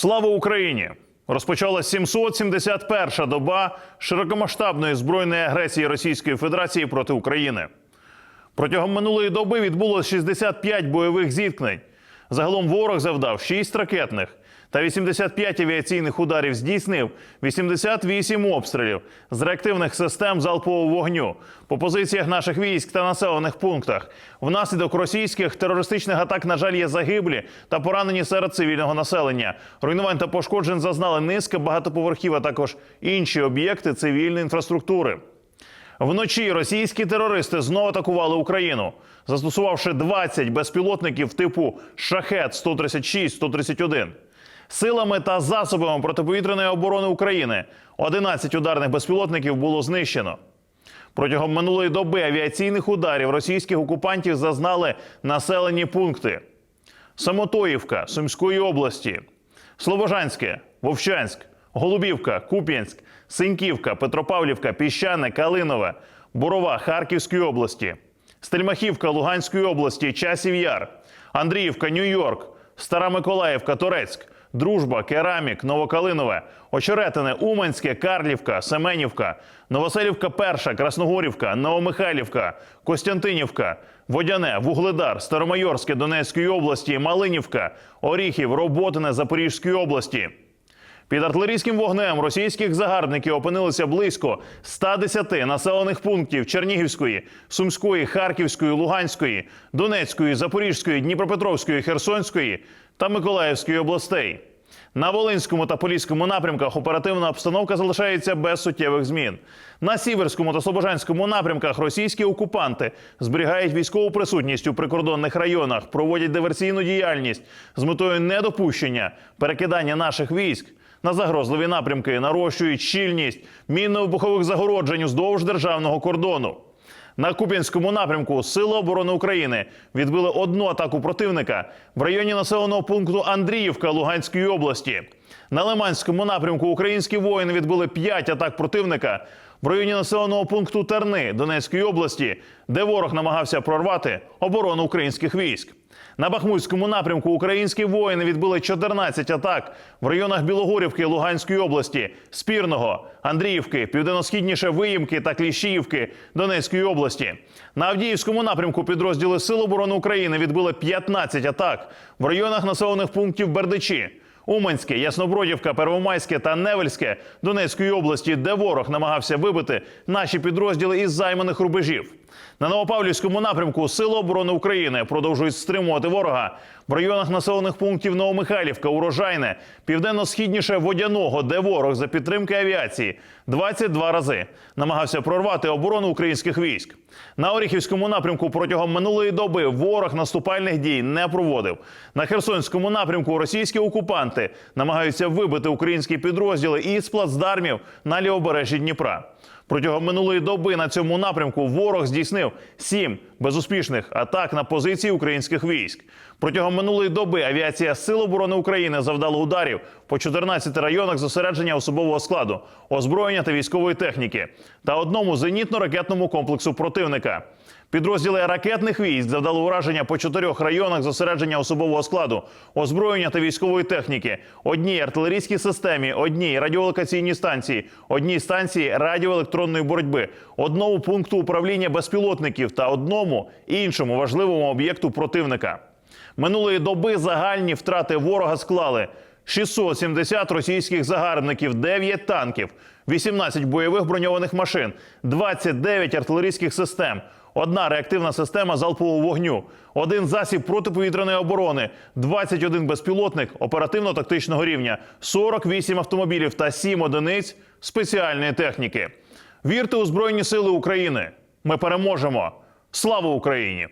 Слава Україні! Розпочала 771-ша доба широкомасштабної збройної агресії Російської Федерації проти України. Протягом минулої доби відбулося 65 бойових зіткнень. Загалом ворог завдав 6 ракетних та 85 авіаційних ударів здійснив 88 обстрілів з реактивних систем залпового вогню по позиціях наших військ та населених пунктах. Внаслідок російських терористичних атак, на жаль, є загиблі та поранені серед цивільного населення. Руйнувань та пошкоджень зазнали низка багатоповерхів, а також інші об'єкти цивільної інфраструктури. Вночі російські терористи знову атакували Україну, застосувавши 20 безпілотників типу Шахет 136 131 Силами та засобами протиповітряної оборони України 11 ударних безпілотників було знищено. Протягом минулої доби авіаційних ударів російських окупантів зазнали населені пункти: Самотоївка Сумської області, Слобожанське, Вовчанськ, Голубівка, Куп'янськ, Синьківка, Петропавлівка, Піщане, Калинове, Бурова Харківської області, Стельмахівка Луганської області, Часів Яр, Андріївка, Нью-Йорк, Стара Миколаївка, Торецьк, Дружба, Керамік, Новокалинове, Очеретине, Уманське, Карлівка, Семенівка, Новоселівка, Перша, Красногорівка, Новомихайлівка, Костянтинівка, Водяне, Вугледар, Старомайорське Донецької області, Малинівка, Оріхів, Роботине Запорізької області. Під артилерійським вогнем російських загарбників опинилися близько 110 населених пунктів Чернігівської, Сумської, Харківської, Луганської, Донецької, Запорізької, Дніпропетровської, Херсонської та Миколаївської областей. На Волинському та Поліському напрямках оперативна обстановка залишається без суттєвих змін. На Сіверському та Слобожанському напрямках російські окупанти зберігають військову присутність у прикордонних районах, проводять диверсійну діяльність з метою недопущення перекидання наших військ на загрозливі напрямки, нарощують щільність мінно-вибухових загороджень уздовж державного кордону. На Куп'янському напрямку Сили оборони України відбили одну атаку противника в районі населеного пункту Андріївка Луганської області. На Лиманському напрямку українські воїни відбили п'ять атак противника в районі населеного пункту Терни Донецької області, де ворог намагався прорвати оборону українських військ. На Бахмутському напрямку українські воїни відбили 14 атак в районах Білогорівки Луганської області, Спірного, Андріївки, південно-східніше Виїмки та Кліщіївки Донецької області. На Авдіївському напрямку підрозділи Сил оборони України відбили 15 атак в районах населених пунктів Бердичі. Уманське, Яснобродівка, Первомайське та Невельське Донецької області, де ворог намагався вибити наші підрозділи із займаних рубежів. На Новопавлівському напрямку Сили оборони України продовжують стримувати ворога в районах населених пунктів Новомихайлівка, Урожайне, південно-східніше Водяного, де ворог за підтримки авіації 22 рази намагався прорвати оборону українських військ. На Оріхівському напрямку протягом минулої доби ворог наступальних дій не проводив. На Херсонському напрямку російські окупанти намагаються вибити українські підрозділи із плацдармів на лівобережжі Дніпра. Протягом минулої доби на цьому напрямку ворог здійснив сім безуспішних атак на позиції українських військ. Протягом минулої доби авіація Сил оборони України завдала ударів по 14 районах зосередження особового складу, озброєння та військової техніки та одному зенітно-ракетному комплексу противника. Підрозділи ракетних військ завдали ураження по чотирьох районах зосередження особового складу, озброєння та військової техніки, одній артилерійській системі, одній радіолокаційній станції, одній станції радіоелектронної боротьби, одному пункту управління безпілотників та одному іншому важливому об'єкту противника. Минулої доби загальні втрати ворога склали 670 російських загарбників, 9 танків, 18 бойових броньованих машин, 29 артилерійських систем, одна реактивна система залпового вогню, один засіб протиповітряної оборони, 21 безпілотник оперативно-тактичного рівня, 48 автомобілів та 7 одиниць спеціальної техніки. Вірте у Збройні Сили України! Ми переможемо! Слава Україні!